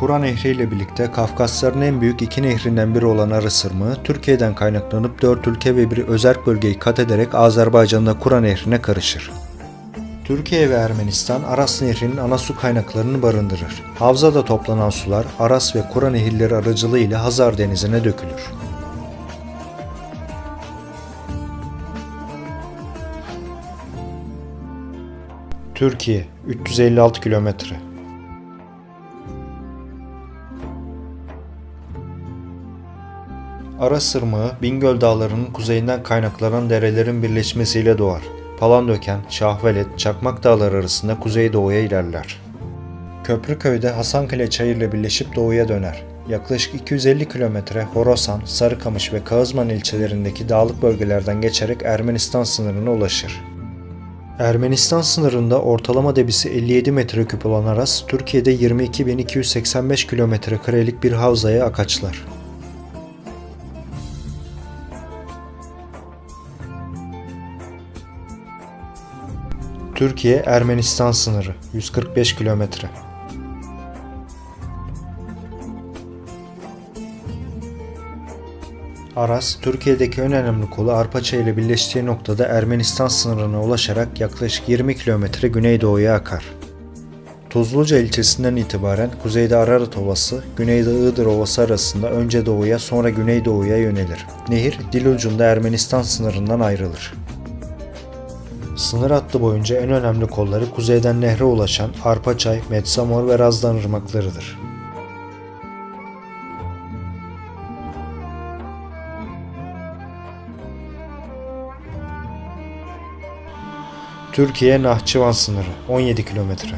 Kura Nehri ile birlikte Kafkasların en büyük iki nehrinden biri olan Arasırmığı, Türkiye'den kaynaklanıp dört ülke ve bir özerk bölgeyi kat ederek Azerbaycan'da Kura Nehri'ne karışır. Türkiye ve Ermenistan Aras Nehri'nin ana su kaynaklarını barındırır. Havzada toplanan sular Aras ve Kura nehirleri aracılığıyla Hazar Denizi'ne dökülür. Türkiye 356 kilometre Ara Sırmağı, Bingöl Dağları'nın kuzeyinden kaynaklanan derelerin birleşmesiyle doğar. Palandöken, Şahvelet, Çakmak Dağları arasında kuzeydoğuya ilerler. Köprüköy'de Hasankale Çayır ile birleşip doğuya döner. Yaklaşık 250 kilometre Horasan, Sarıkamış ve Kağızman ilçelerindeki dağlık bölgelerden geçerek Ermenistan sınırına ulaşır. Ermenistan sınırında ortalama debisi 57 metreküp olan Aras, Türkiye'de 22.285 kilometre karelik bir havzaya akaçlar. Türkiye-Ermenistan sınırı 145 kilometre. Aras, Türkiye'deki en önemli kolu Arpaçay ile birleştiği noktada Ermenistan sınırına ulaşarak yaklaşık 20 kilometre güneydoğuya akar. Tuzluca ilçesinden itibaren kuzeyde Ararat Ovası, güneyde Iğdır Ovası arasında önce doğuya sonra güneydoğuya yönelir. Nehir dil ucunda Ermenistan sınırından ayrılır. Sınır hattı boyunca en önemli kolları kuzeyden nehre ulaşan Arpaçay, Metsamor ve Razdan ırmaklarıdır. Türkiye Nahçıvan sınırı 17 kilometre.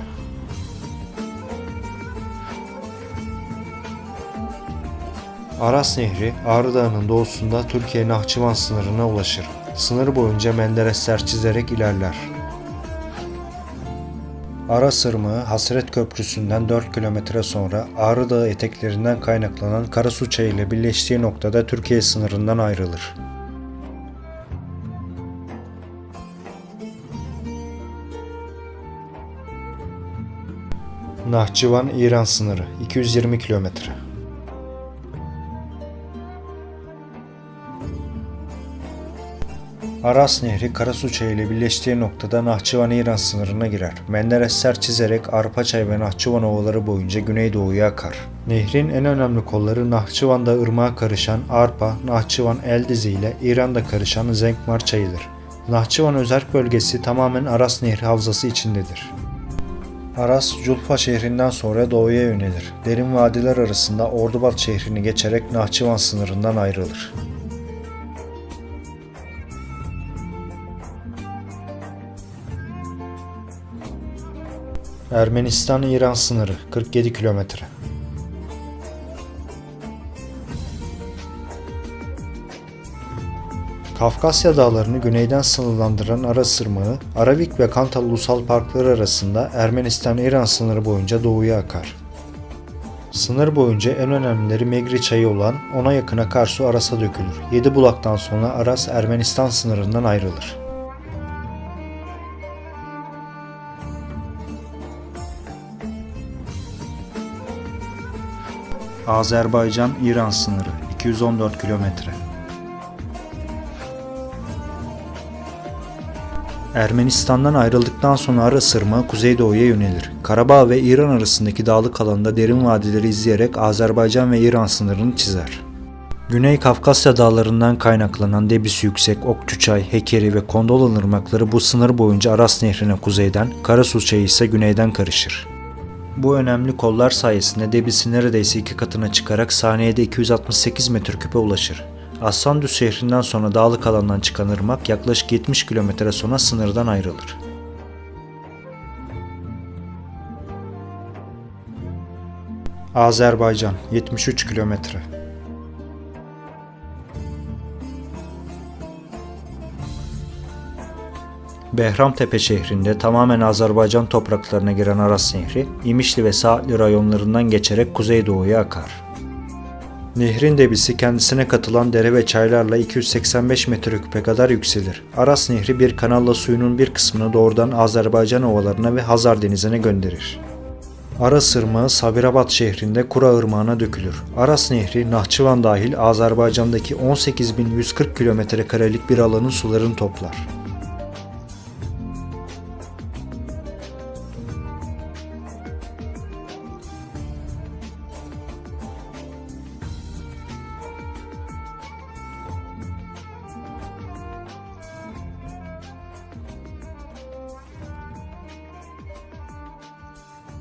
Aras Nehri Ağrı Dağı'nın doğusunda Türkiye Nahçıvan sınırına ulaşır. Sınır boyunca Menderesler çizerek ilerler. Ara Sırmağı Hasret Köprüsü'nden 4 kilometre sonra Ağrı Dağı eteklerinden kaynaklanan Karasu Çayı ile birleştiği noktada Türkiye sınırından ayrılır. Nahçıvan İran sınırı 220 kilometre. Aras Nehri Karasu Çayı ile birleştiği noktada Nahçıvan İran sınırına girer. Menderesler çizerek Arpaçay ve Nahçıvan ovaları boyunca güneydoğuya akar. Nehrin en önemli kolları Nahçıvan'da ırmağa karışan Arpa, Nahçıvan Eldizi ile İran'da karışan Zenkmar Çayı'dır. Nahçıvan özerk bölgesi tamamen Aras Nehri havzası içindedir. Aras, Culfa şehrinden sonra doğuya yönelir. Derin vadiler arasında Ordubat şehrini geçerek Nahçıvan sınırından ayrılır. Ermenistan-İran sınırı 47 kilometre. Kafkasya Dağları'nı güneyden sınırlandıran Ara Sırmağı, Aravik ve Kantal Ulusal Parkları arasında Ermenistan-İran sınırı boyunca doğuya akar. Sınır boyunca en önemlileri Megri Çayı olan ona yakın akarsu Aras'a dökülür. Yedi bulaktan sonra Aras Ermenistan sınırından ayrılır. Azerbaycan-İran sınırı 214 kilometre. Ermenistan'dan ayrıldıktan sonra ara sırma kuzeydoğuya yönelir. Karabağ ve İran arasındaki dağlık alanda derin vadileri izleyerek Azerbaycan ve İran sınırını çizer. Güney Kafkasya dağlarından kaynaklanan debisi yüksek Okçuçay, Hekeri ve Kondolan ırmakları bu sınır boyunca Aras Nehri'ne kuzeyden, Karasu Çayı ise güneyden karışır. Bu önemli kollar sayesinde debisi neredeyse iki katına çıkarak saniyede 268 metreküpe ulaşır. Aslandüz şehrinden sonra dağlık alandan çıkan ırmak yaklaşık 70 kilometre sonra sınırdan ayrılır. Azerbaycan 73 kilometre. Behramtepe şehrinde tamamen Azerbaycan topraklarına giren Aras Nehri, İmişli ve Saatli rayonlarından geçerek kuzeydoğuya akar. Nehrin debisi kendisine katılan dere ve çaylarla 285 metreküpe kadar yükselir. Aras Nehri bir kanalla suyunun bir kısmını doğrudan Azerbaycan ovalarına ve Hazar Denizi'ne gönderir. Aras Irmağı Sabirabad şehrinde Kura Irmağı'na dökülür. Aras Nehri, Nahçıvan dahil Azerbaycan'daki 18.140 kilometre karelik bir alanın sularını toplar.